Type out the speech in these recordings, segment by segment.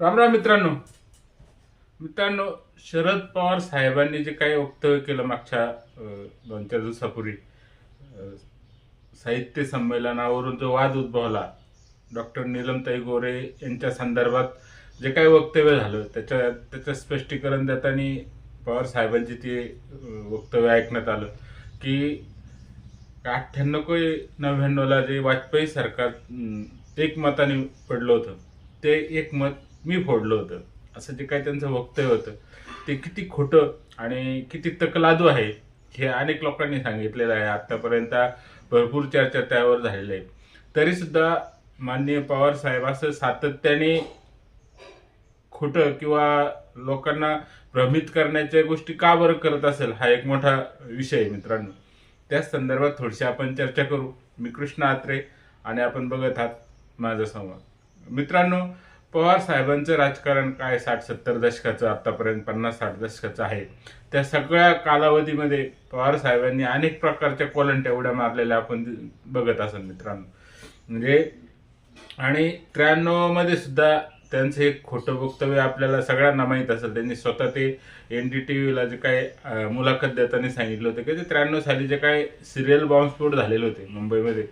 राम राम मित्रांनो. मित्रांनो शरद पवार साहेबांनी जे काही वक्तव्य केलं मागच्या दोन चार दिवसापूर्वी साहित्य संमेलनावरून जो वाद उद्भवला डॉक्टर नीलमताई गोरे यांच्या संदर्भात जे काही वक्तव्य झालं त्याच्या त्याचं स्पष्टीकरण देताना पवार साहेबांची ते वक्तव्य ऐकण्यात आलं की अठ्ठ्याण्णव ते नव्याण्णवला जे वाजपेयी सरकार एकमताने एक मताने पडलं होतं ते एक मत मी फोडलं होतं. असं जे काही त्यांचं वक्तव्य होतं ते किती खोटं आणि किती तकलादू आहे हे अनेक लोकांनी सांगितलेलं आहे. आतापर्यंत भरपूर चर्चा त्यावर झालेली आहे. तरी सुद्धा माननीय पवार साहेब असं सातत्याने खोटं किंवा लोकांना भ्रमित करण्याच्या गोष्टी का बरं करत असेल हा एक मोठा विषय आहे मित्रांनो. त्याच संदर्भात थोडीशी आपण चर्चा करू. मी कृष्ण आत्रे आणि आपण बघत आहात माझा संवाद. मित्रांनो पवार साहेबांचं राजकारण काय साठ सत्तर दशकाचं आतापर्यंत पन्नास साठ दशकाचं आहे. त्या सगळ्या कालावधीमध्ये पवार साहेबांनी अनेक प्रकारच्या कोलंट्या उड्या मारलेल्या आपण बघत असाल मित्रांनो. म्हणजे आणि त्र्याण्णवमध्ये सुद्धा त्यांचं एक खोटं वक्तव्य आपल्याला सगळ्यांना माहीत असेल. त्यांनी स्वतः ते एन डी टी व्हीला जे काय मुलाखत देताना सांगितलं होतं की ते त्र्याण्णव साली जे काय सिरियल बॉम्बस्फोट झालेले होते मुंबईमध्ये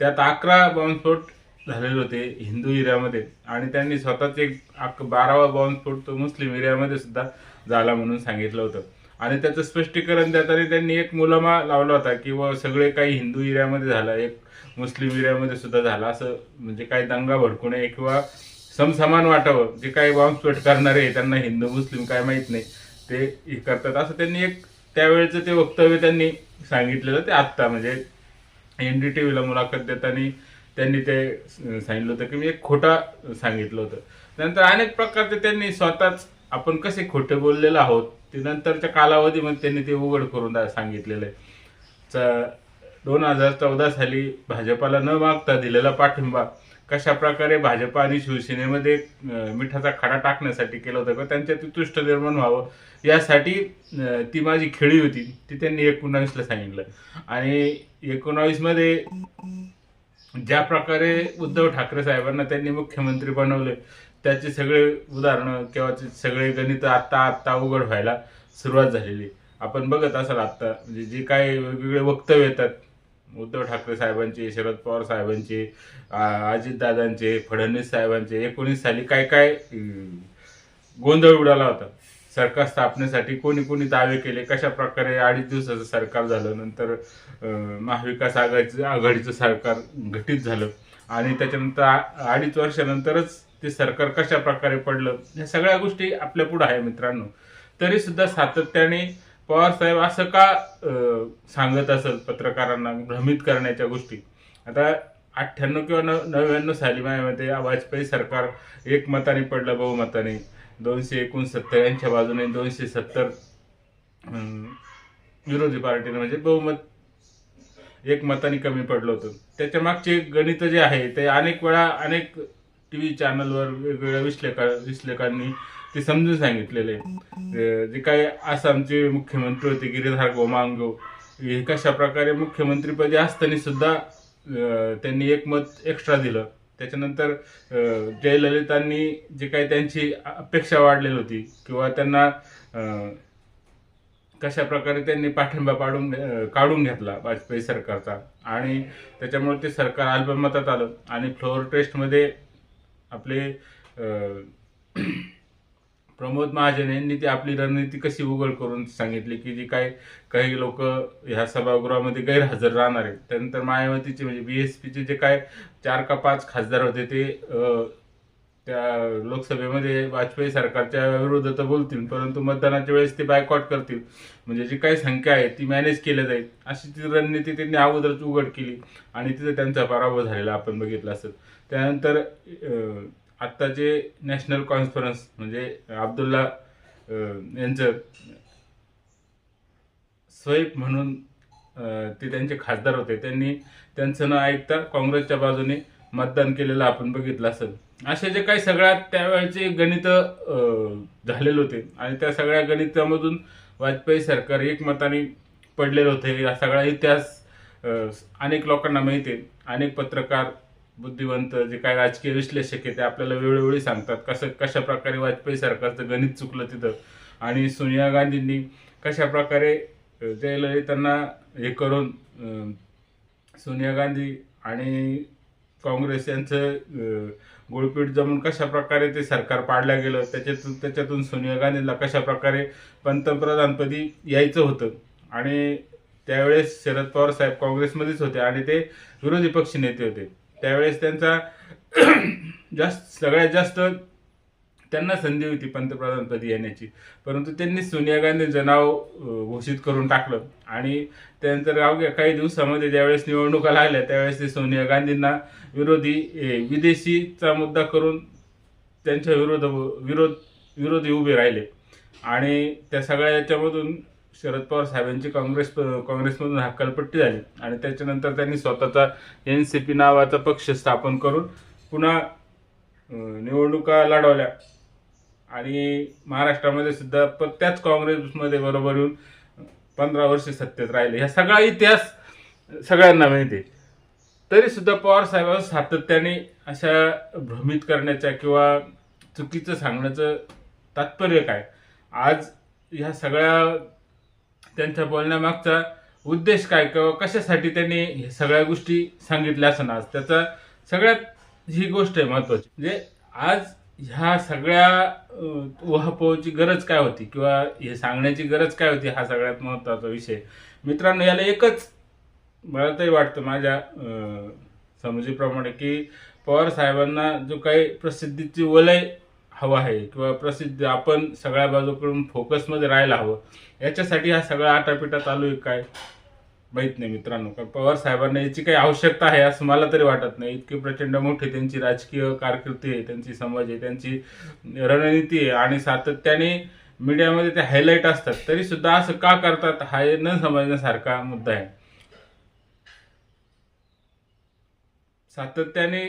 त्यात अकरा बॉम्बस्फोट झालेले होते हिंदू एरियामध्ये. आणि त्यांनी स्वतःच एक अक- बारावा बॉम्बस्फोट तो मुस्लिम एरियामध्ये सुद्धा झाला म्हणून सांगितलं होतं. आणि त्याचं स्पष्टीकरण देताना त्यांनी एक मुलामा लावला होता की व सगळे काही हिंदू एरियामध्ये झालं एक मुस्लिम एरियामध्ये सुद्धा झाला. असं म्हणजे काही दंगा भडकू नये किंवा समसमान वाटावं. जे काही बॉम्बस्फोट करणारे त्यांना हिंदू मुस्लिम काय माहीत नाही ते हे करतात. असं त्यांनी एक त्यावेळेचं ते वक्तव्य त्यांनी सांगितलेलं ते आत्ता. म्हणजे एन डी टी व्हीला मुलाखत देताना त्यांनी ते सांगितलं होतं की मी एक खोटा सांगितलं होतं. नंतर अनेक प्रकारचे त्यांनी स्वतःच आपण कसे खोटे बोललेलो आहोत ते नंतरच्या कालावधीमध्ये त्यांनी ते उघड करून दा- सांगितलेलं आहे. च- दोन हजार चौदा साली भाजपाला न मागता दिलेला पाठिंबा कशा प्रकारे भाजप आणि शिवसेनेमध्ये मिठाचा खडा टाकण्यासाठी केला होता का त्यांच्यात तुष्ट निर्माण व्हावं यासाठी ती माझी खेळी होती ती त्यांनी एकोणावीसला सांगितलं. आणि एकोणावीसमध्ये ज्या प्रकारे उद्धव ठाकरे साहेबांना त्यांनी मुख्यमंत्री बनवले त्याचे सगळे उदाहरणं किंवा सगळे गणित आत्ता आत्ता उघड व्हायला सुरुवात झालेली. आपण बघत असाल आत्ता म्हणजे जे काही वेगवेगळे वक्तव्य येतात उद्धव ठाकरे साहेबांचे शरद पवार साहेबांचे अजितदादांचे फडणवीस साहेबांचे एकोणीस साली काय काय गोंधळ उडाला होता. सरकार स्थापनेसाठी कोणी कोणी दावे केले? कशा प्रकारे अडीच दिवसाचं सरकार झालं? नंतर महाविकास आघाडीचं आघाडीचं सरकार घटित झालं. आणि त्याच्यानंतर आ- अडीच वर्षानंतरच ते सरकार कशा प्रकारे पडलं? ह्या सगळ्या गोष्टी आपल्या पुढे आहे मित्रांनो. तरी सुद्धा सातत्याने पवार साहेब असं का सांगत असत पत्रकारांना भ्रमित करण्याच्या गोष्टी? आता अठ्ठ्याण्णव किंवा नव्याण्णव साली माझ्यामध्ये वाजपेयी सरकार एकमताने पडलं बहुमताने. दोनशे एकोणसत्तर यांच्या बाजूने दोनशे सत्तर विरोधी पार्टीने म्हणजे बहुमत एक मताने कमी पडलं होतं. त्याच्या मागचे गणित जे आहे ते अनेक वेळा अनेक टी व्ही चॅनलवर वेगवेगळ्या विश्लेषका विश्लेषकांनी ते समजून सांगितलेले. जे काही आसामचे मुख्यमंत्री होते गिरीधार गोमांगो हे कशा प्रकारे मुख्यमंत्रीपदी असताना सुद्धा त्यांनी एक मत एक्स्ट्रा दिलं. त्याच्यानंतर जयललितांनी जे काही त्यांची अपेक्षा वाढलेली होती किंवा त्यांना कशा प्रकारे त्यांनी पाठिंबा पाडून काढून घेतला वाजपेयी सरकारचा. आणि त्याच्यामुळे ते सरकार अल्पमतात आलं आणि फ्लोअर टेस्टमध्ये आपले प्रमोद महाजन यांनी ती आपली रणनीती कशी उघड करून सांगितली की जी काय काही लोक ह्या सभागृहामध्ये गैरहजर राहणार आहेत. त्यानंतर मायावतीचे म्हणजे बी एस पीचे जे काय चार का पाच खासदार होते ते त्या लोकसभेमध्ये वाजपेयी सरकारच्या विरोधात बोलतील परंतु मतदानाच्या वेळेस ते बायकॉट करतील. म्हणजे जी काही संख्या आहे ती मॅनेज केल्या जाईल. अशी ती रणनीती त्यांनी अगोदरच उघड केली आणि तिथं त्यांचा पराभव झालेला आपण बघितला असेल. त्यानंतर आत्ता आत्ताचे नॅशनल कॉन्फरन्स म्हणजे अब्दुल्ला यांचं स्वैप म्हणून ते त्यांचे खासदार होते. त्यांनी त्यांचं न ऐकता काँग्रेसच्या बाजूने मतदान केलेलं आपण बघितलं असेल. असे जे काही सगळ्यात त्यावेळेचे गणित झालेले होते. आणि त्या सगळ्या गणितामधून वाजपेयी सरकार एकमताने पडलेलं होते. हा सगळा इतिहास अनेक लोकांना माहिती आहे. अनेक पत्रकार बुद्धिवंत जे काही राजकीय विश्लेषक आहे ते आपल्याला वेळोवेळी सांगतात कसं कशा प्रकारे वाजपेयी सरकारचं गणित चुकलं तिथं. आणि सोनिया गांधींनी कशा प्रकारे जयललितांना हे करून सोनिया गांधी आणि काँग्रेस यांचं अ, जमून कशा प्रकारे ते सरकार पाडलं गेलं त्याच्यातून त्याच्यातून सोनिया गांधींना कशा प्रकारे पंतप्रधानपदी यायचं होतं. आणि त्यावेळेस शरद पवार साहेब काँग्रेसमध्येच होते आणि ते विरोधी पक्ष नेते होते. त्यावेळेस त्यांचा जास्त सगळ्यात जास्त त्यांना संधी होती पंतप्रधानपदी येण्याची. परंतु त्यांनी सोनिया गांधींचं नाव घोषित करून टाकलं. आणि त्यानंतर अवघ्या काही दिवसामध्ये ज्यावेळेस निवडणुका लागल्या त्यावेळेस ते सोनिया गांधींना विरोधी ए, विदेशीचा मुद्दा करून त्यांच्या विरोध विरोध विरोधी उभे राहिले. आणि त्या सगळ्या याच्यामधून शरद पवार साहेबांची काँग्रेस काँग्रेसमधून हक्कलपट्टी झाली. आणि त्याच्यानंतर त्यांनी स्वतःचा एन सी पी नावाचा पक्ष स्थापन करून पुन्हा निवडणुका लढवल्या. आणि महाराष्ट्रामध्ये सुद्धा प- त्याच काँग्रेसमध्ये बरोबर येऊन पंधरा वर्ष सत्तेत राहिले. ह्या सगळा इतिहास सगळ्यांना माहिती तरी सुद्धा पवार साहेब सातत्याने अशा भ्रमित करण्याच्या किंवा चुकीचं सांगण्याचं तात्पर्य काय? आज ह्या सगळ्या त्यांच्या बोलण्यामागचा उद्देश काय? किंवा कशासाठी त्यांनी हे सगळ्या गोष्टी सांगितल्या असं आज त्याचा सगळ्यात ही गोष्ट आहे महत्वाची म्हणजे आज ह्या सगळ्या अं, उहापोहाची गरज काय होती? किंवा हे सांगण्याची गरज काय होती? हा सगळ्यात महत्त्वाचा विषय. मित्रांनो याला एकच मला तरी वाटतं माझ्या अं, की पवार साहेबांना जो काही प्रसिद्धीची वलय हवं आहे किंवा प्रसिद्ध आपण सगळ्या बाजूकडून फोकसमध्ये राहायला हवं. याच्यासाठी हा सगळा आटापिटा चालू आहे काय? माहीत नाही मित्रांनो. कारण पवार साहेबांना याची काही आवश्यकता आहे असं मला तरी वाटत नाही. इतकी प्रचंड मोठी त्यांची राजकीय कारकिर्दी आहे त्यांची समाज आहे त्यांची रणनीती आहे आणि सातत्याने मीडियामध्ये ते हायलाईट असतात. तरी सुद्धा असं का करतात हा हे न समजण्यासारखा मुद्दा आहे. सातत्याने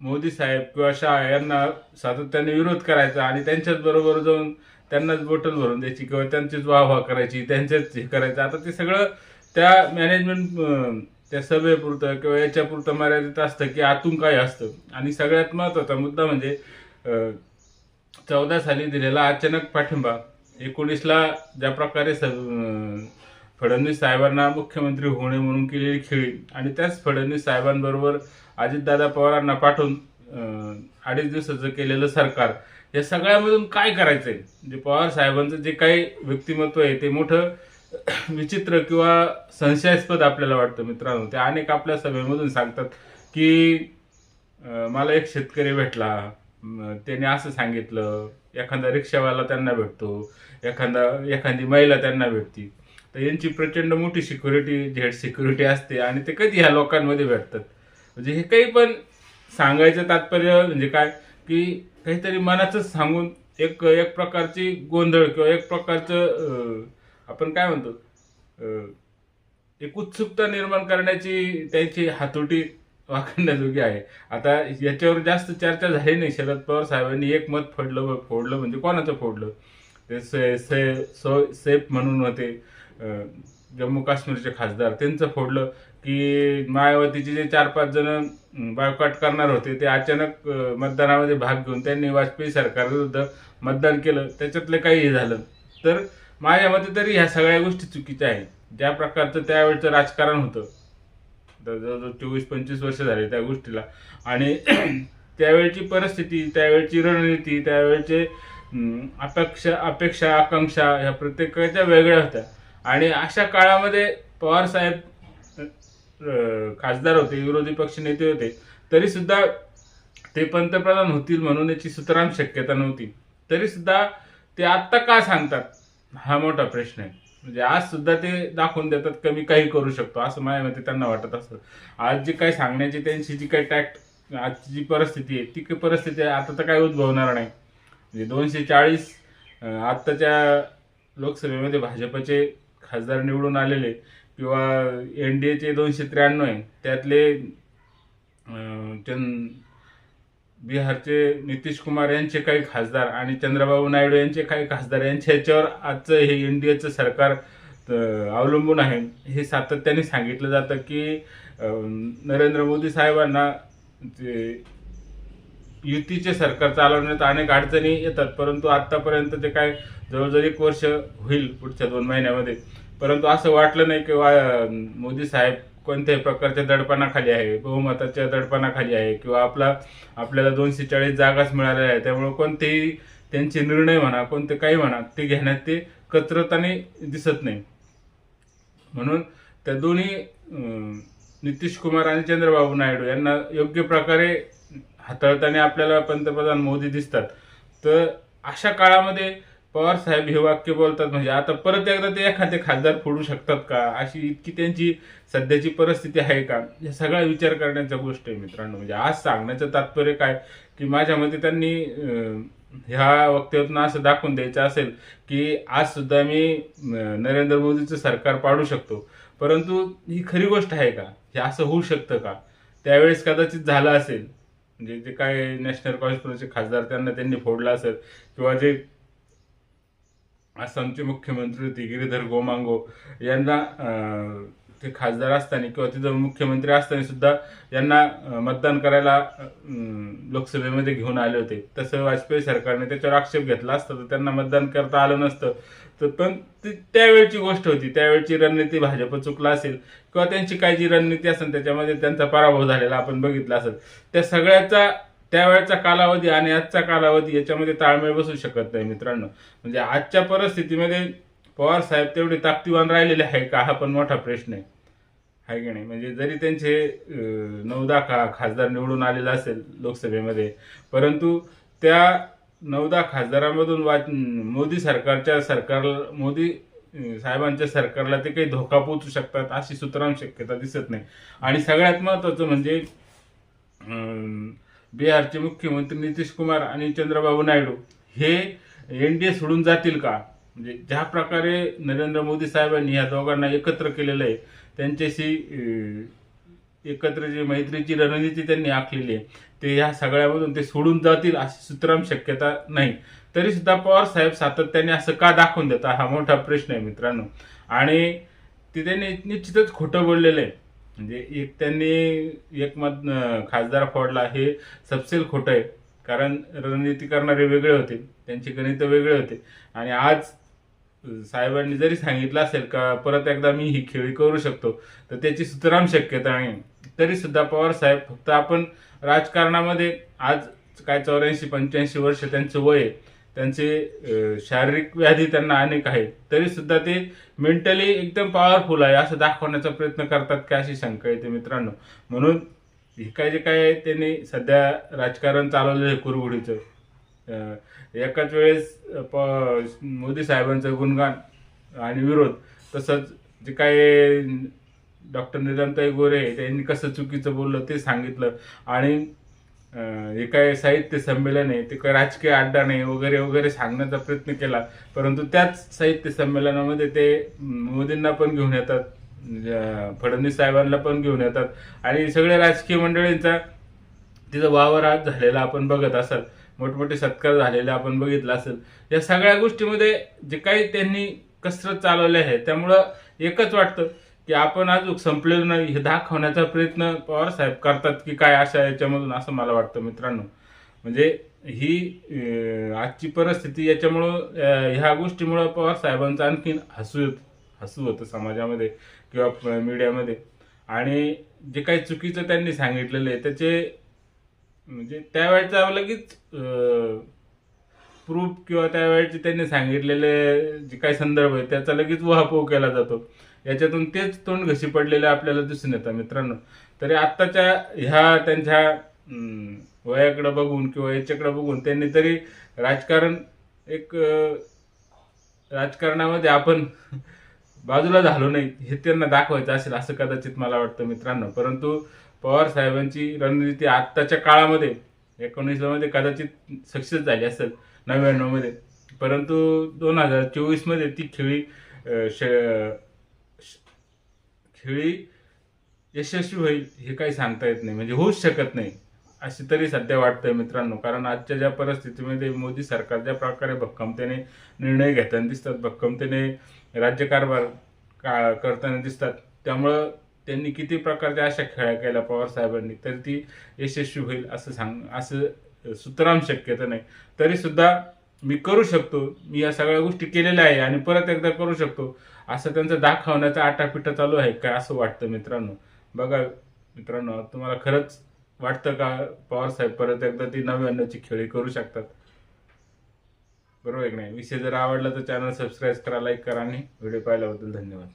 मोदी साहेब किंवा शाह यांना सातत्याने विरोध करायचा आणि त्यांच्याच बरोबर जाऊन त्यांनाच बोटल भरून द्यायची किंवा त्यांचीच वाहवा करायची त्यांच्याच हे करायचं. आता ते सगळं त्या मॅनेजमेंट त्या सभेपुरतं किंवा याच्यापुरतं मर्यादित असतं की आतून काय असतं. आणि सगळ्यात महत्त्वाचा मुद्दा म्हणजे चौदा साली दिलेला अचानक पाठिंबा एकोणीसला ज्या प्रकारे स फडणवीस साहेबांना मुख्यमंत्री होणे म्हणून केलेली खेळी. आणि त्याच फडणवीस साहेबांबरोबर अजितदादा पवारांना पाठवून अडीच दिवसाचं केलेलं सरकार. या सगळ्यामधून काय करायचंय? जे पवार साहेबांचं जे काही व्यक्तिमत्व आहे ते मोठं विचित्र किंवा संशयास्पद आपल्याला वाटतं मित्रांनो. ते अनेक आपल्या सभेमधून सांगतात की मला एक शेतकरी भेटला. त्याने असं सांगितलं एखादा रिक्षावाला त्यांना भेटतो एखादा एखादी महिला त्यांना भेटती. तर यांची प्रचंड मोठी सिक्युरिटी झेड सिक्युरिटी असते आणि ते कधी ह्या लोकांमध्ये भेटतात. म्हणजे हे काही पण सांगायचं तात्पर्य म्हणजे काय? की काहीतरी मनाचंच सांगून एक एक प्रकारची गोंधळ किंवा एक प्रकारचं आपण काय म्हणतो? एक उत्सुकता निर्माण करण्याची त्यांची हातोटी वाकण्याजोगी आहे. आता याच्यावर जास्त चर्चा झाली नाही. शरद पवार साहेबांनी एक मत फोडलं फोडलं म्हणजे कोणाचं फोडलं? ते से से सो- सेफ म्हणून होते. जम्मू काश्मीरचे खासदार. त्यांचं फोडलं की मायावतीचे जे चार पाच जण बायकॉट करणार होते ते अचानक मतदानामध्ये भाग घेऊन त्यांनी वाजपेयी सरकारविरुद्ध मतदान केलं. त्याच्यातलं काही हे झालं. तर माझ्या मते तरी ह्या सगळ्या गोष्टी चुकीच्या आहेत. ज्या प्रकारचं त्यावेळचं राजकारण होतं जवळजवळ चोवीस पंचवीस वर्ष झाले त्या गोष्टीला. आणि त्यावेळची परिस्थिती त्यावेळची रणनीती त्यावेळचे अपेक्षा अपेक्षा आकांक्षा ह्या प्रत्येकाच्या वेगळ्या होत्या. आणि अशा काळामध्ये पवार साहेब खासदार होते विरोधी पक्ष नेते होते तरी सुद्धा ते पंतप्रधान होतील म्हणून याची सुतराम शक्यता नव्हती. तरी सुद्धा ते आत्ता का सांगतात? हा मोठा प्रश्न आहे. म्हणजे आज सुद्धा ते दाखवून देतात कमी काही करू शकतो असं माझ्या मते त्यांना वाटत असतं आज जी काही सांगण्याची त्यांची जी काही टॅक्ट आजची जी परिस्थिती आहे ती काही परिस्थिती आहे आता तर काही उद्भवणार नाही. म्हणजे दोनशे चाळीस आत्ताच्या लोकसभेमध्ये भाजपचे खासदार निवडून आलेले किंवा एन डी एचे दोनशे त्र्याण्णव आहे त्यातले चंद बिहारचे नितीश कुमार यांचे काही खासदार आणि चंद्रबाबू नायडू यांचे काही खासदार यांच्या ह्याच्यावर आजचं हे एन डी एचं सरकार अवलंबून आहे. हे सातत्याने सांगितलं जातं की नरेंद्र मोदी साहेबांना जे युतीचे सरकार चालवण्यात अनेक अडचणी येतात परंतु आतापर्यंत ते काय जवळजवळ एक वर्ष होईल पुढच्या दोन महिन्यामध्ये. परंतु असं वाटलं नाही की वा- मोदी साहेब कोणत्याही प्रकारच्या दडपणाखाली आहे बहुमताच्या दडपणाखाली आहे किंवा आपला आपल्याला दोनशे चाळीस जागाच मिळाल्या आहे त्यामुळे कोणतेही त्यांचे निर्णय म्हणा कोणते काही म्हणा ते घेण्यात ते कचरताने दिसत नाही. म्हणून त्या दोन्ही नितीश कुमार आणि चंद्रबाबू नायडू यांना योग्य प्रकारे हाताळताना आपल्याला पंतप्रधान मोदी दिसतात. तर अशा काळामध्ये पवार साहेब हे वाक्य बोलतात म्हणजे आता परत एकदा ते एखादे खासदार फोडू शकतात का? अशी इतकी त्यांची सध्याची परिस्थिती आहे का? हे सगळा विचार करण्याच्या गोष्ट आहे मित्रांनो. म्हणजे आज सांगण्याचं तात्पर्य काय? की माझ्या मते त्यांनी ह्या वक्तव्यातून असं दाखवून द्यायचं असेल की आज सुद्धा मी नरेंद्र मोदीचं सरकार पाडू शकतो. परंतु ही खरी गोष्ट आहे का? हे असं होऊ शकतं का? त्यावेळेस कदाचित झालं असेल. म्हणजे जे काय नॅशनल कॉन्फरन्सचे खासदार त्यांना त्यांनी फोडला असेल किंवा जे आसामचे मुख्यमंत्री होते गिरीधर गोमांगो यांना ते खासदार असताना किंवा तिथं मुख्यमंत्री असताना सुद्धा यांना मतदान करायला लोकसभेमध्ये घेऊन आले होते. तसं वाजपेयी सरकारने त्याच्यावर आक्षेप घेतला असता तर त्यांना मतदान करता आलं नसतं. तर पण ती त्यावेळची गोष्ट होती. त्यावेळची रणनीती भाजप चुकला असेल किंवा त्यांची काय जी रणनीती असेल त्याच्यामध्ये त्यांचा पराभव झालेला आपण बघितला असेल त्या सगळ्याचा त्यावेळचा कालावधी आणि आजचा कालावधी याच्यामध्ये ताळमेळ बसू शकत नाही मित्रांनो. म्हणजे आजच्या परिस्थितीमध्ये पवार साहेब तेवढे ताकदीवान राहिलेले आहे का? हा पण मोठा प्रश्न आहे. आहे की नाही? म्हणजे जरी त्यांचे नवदा खा खासदार निवडून आलेला असेल लोकसभेमध्ये परंतु त्या नवदा खासदारांमधून खासदारामधून मोदी सरकारच्या सरकार मोदी साहेबांच्या सरकारला ते काही धोका पोचू शकतात अशी सुतराम शक्यता दिसत नाही. आणि सगळ्यात महत्त्वाचं म्हणजे बिहारचे मुख्यमंत्री नितीश कुमार आणि चंद्रबाबू नायडू हे एन डी ए सोडून जातील का? म्हणजे ज्या प्रकारे नरेंद्र मोदी साहेबांनी या दोघांना एकत्र केलेलं आहे त्यांच्याशी एकत्र जी मैत्रीची रणनीती त्यांनी आखलेली आहे ते ह्या सगळ्यामधून ते सोडून जातील अशी सुतराम शक्यता नाही. तरी सुद्धा पवार साहेब सातत्याने असं का दाखवून देतात हा मोठा प्रश्न आहे मित्रांनो. आणि ते त्यांनी निश्चितच खोटं बोललेलं आहे. म्हणजे एक त्यांनी एक मत खासदार फोडला हे सपसेल खोटं आहे. कारण रणनीती करणारे वेगळे होते त्यांचे गणितं वेगळे होते. आणि आज साहेबांनी जरी सांगितलं असेल का परत एकदा मी ही खेळी करू शकतो तर त्याची सुतराम शक्यता नाही तरी सुद्धा पवार साहेब फक्त आपण राजकारणामध्ये आज काय चौऱ्याऐंशी पंच्याऐंशी वर्ष त्यांचं वय आहे त्यांचे शारीरिक व्याधी त्यांना अनेक आहेत तरी सुद्धा ते मेंटली एकदम पॉवरफुल आहे असं दाखवण्याचा प्रयत्न करतात का अशी शंका येते मित्रांनो. म्हणून हे काय जे काय आहे त्यांनी सध्या राजकारण चालवलेलं आहे कुरघुडीचं एकाच वेळेस प मोदी साहेबांचं गुणगान आणि विरोध तसंच जे काही डॉक्टर निदानताई गोरे त्यांनी कसं चुकीचं बोललं ते सांगितलं. आणि हे काय साहित्य संमेलन आहे ते काय राजकीय अड्डा नाही वगैरे वगैरे सांगण्याचा प्रयत्न केला. परंतु त्याच साहित्य संमेलनामध्ये ते मोदींना पण घेऊन येतात फडणवीस साहेबांना पण घेऊन येतात. आणि सगळ्या राजकीय मंडळींचा तिथं वावर आज झालेला आपण बघत असाल. मोठमोठे सत्कार झालेले आपण बघितलं असेल. या सगळ्या गोष्टीमध्ये जे काही त्यांनी कसरत चालवली आहे त्यामुळं एकच वाटतं की आपण अजून संपलेलो नाही. हे दाखवण्याचा प्रयत्न पवार साहेब करतात की काय अशा याच्यामधून असं मला वाटतं मित्रांनो. म्हणजे ही आजची परिस्थिती याच्यामुळं ह्या गोष्टीमुळं पवार साहेबांचं आणखीन हसू येत हसू होतं समाजामध्ये किंवा मीडियामध्ये. आणि जे काही चुकीचं त्यांनी सांगितलेलं आहे त्याचे म्हणजे त्यावेळचा लगेच प्रूफ किंवा त्यावेळचे त्यांनी सांगितलेले जे काही संदर्भ आहे त्याचा लगेच वाहपोह केला जातो. याच्यातून तेच तोंड घशी पडलेले आपल्याला दिसून येतं मित्रांनो. तरी आत्ताच्या ह्या त्यांच्या वयाकडं बघून किंवा याच्याकडं बघून त्यांनी तरी राजकारण एक राजकारणामध्ये आपण बाजूला झालो नाही हे त्यांना दाखवायचं असेल असं कदाचित मला वाटतं मित्रांनो. परंतु पवार साहेबांची रणनीती आत्ताच्या काळामध्ये एकोणीसला मध्ये कदाचित सक्सेस झाली असेल नव्याण्णवमध्ये. परंतु दोन हजार चोवीसमध्ये ती खेळी श- श- खेळी यशस्वी होईल हे काही सांगता येत नाही. म्हणजे होऊच शकत नाही अशी तरी सध्या वाटतंय मित्रांनो. कारण आजच्या ज्या परिस्थितीमध्ये मोदी सरकार ज्या प्रकारे भक्कमतेने निर्णय घेताना दिसतात भक्कमतेने राज्यकारभार का करताना दिसतात. त्यामुळं त्यांनी किती प्रकारच्या अशा खेळ्या केल्या पवार साहेबांनी तरी ती यशस्वी होईल असं सांग असं सुतराम शक्यता नाही. तरीसुद्धा मी करू शकतो मी या सगळ्या गोष्टी केलेल्या आहे आणि परत एकदा करू शकतो असं त्यांचं दाखवण्याचा आटापिटा चालू आहे काय असं वाटतं मित्रांनो. बघा मित्रांनो तुम्हाला खरंच वाटतं का पवार साहेब परत एकदा ती नव्याण्णवची खेळी करू शकतात? बरोबर आहे की नाही? विषय जर आवडला तर चॅनल सबस्क्राईब करा लाईक करा आणि व्हिडिओ पाहिल्याबद्दल धन्यवाद.